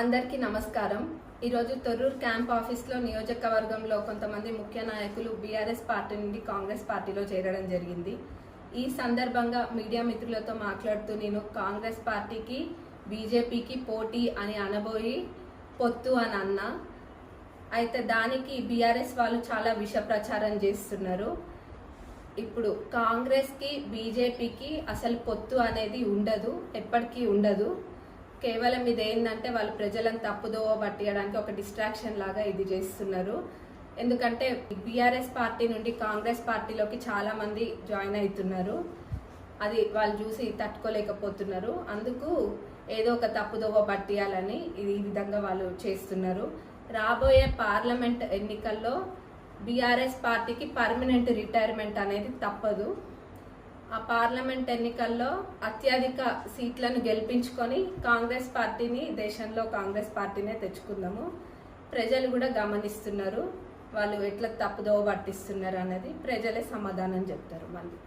అందరికీ నమస్కారం. ఈరోజు తొర్రూరు క్యాంప్ ఆఫీస్లో నియోజకవర్గంలో కొంతమంది ముఖ్య నాయకులు బీఆర్ఎస్ పార్టీ నుండి కాంగ్రెస్ పార్టీలో చేరడం జరిగింది. ఈ సందర్భంగా మీడియా మిత్రులతో మాట్లాడుతూ నేను కాంగ్రెస్ పార్టీకి బీజేపీకి పోటీ అని అనబోయి పొత్తు అని అన్నా. అయితే దానికి బీఆర్ఎస్ వాళ్ళు చాలా విష ప్రచారం చేస్తున్నారు. ఇప్పుడు కాంగ్రెస్కి బీజేపీకి అసలు పొత్తు అనేది ఉండదు ఎప్పటికీ ఉండదు. కేవలం ఇది ఏంటంటే వాళ్ళు ప్రజలను తప్పుదోవ పట్టియడానికి ఒక డిస్ట్రాక్షన్ లాగా ఇది చేస్తున్నారు. ఎందుకంటే బీఆర్ఎస్ పార్టీ నుండి కాంగ్రెస్ పార్టీలోకి చాలా మంది జాయిన్ అవుతున్నారు. అది వాళ్ళు చూసి తట్టుకోలేకపోతున్నారు. అందుకు ఏదో ఒక తప్పుదోవ పట్టియాలని ఇది ఈ విధంగా వాళ్ళు చేస్తున్నారు. రాబోయే పార్లమెంట్ ఎన్నికల్లో బీఆర్ఎస్ పార్టీకి పర్మనెంట్ రిటైర్మెంట్ అనేది తప్పదు. ఆ పార్లమెంట్ ఎన్నికల్లో అత్యధిక సీట్లను గెలిపించుకొని కాంగ్రెస్ పార్టీని దేశంలో కాంగ్రెస్ పార్టీనే తెచ్చుకుందాము. ప్రజలు కూడా గమనిస్తున్నారు. వాళ్ళు ఎట్లా తప్పుదోవ పట్టిస్తున్నారు అనేది ప్రజలే సమాధానం చెప్తారు మళ్ళీ.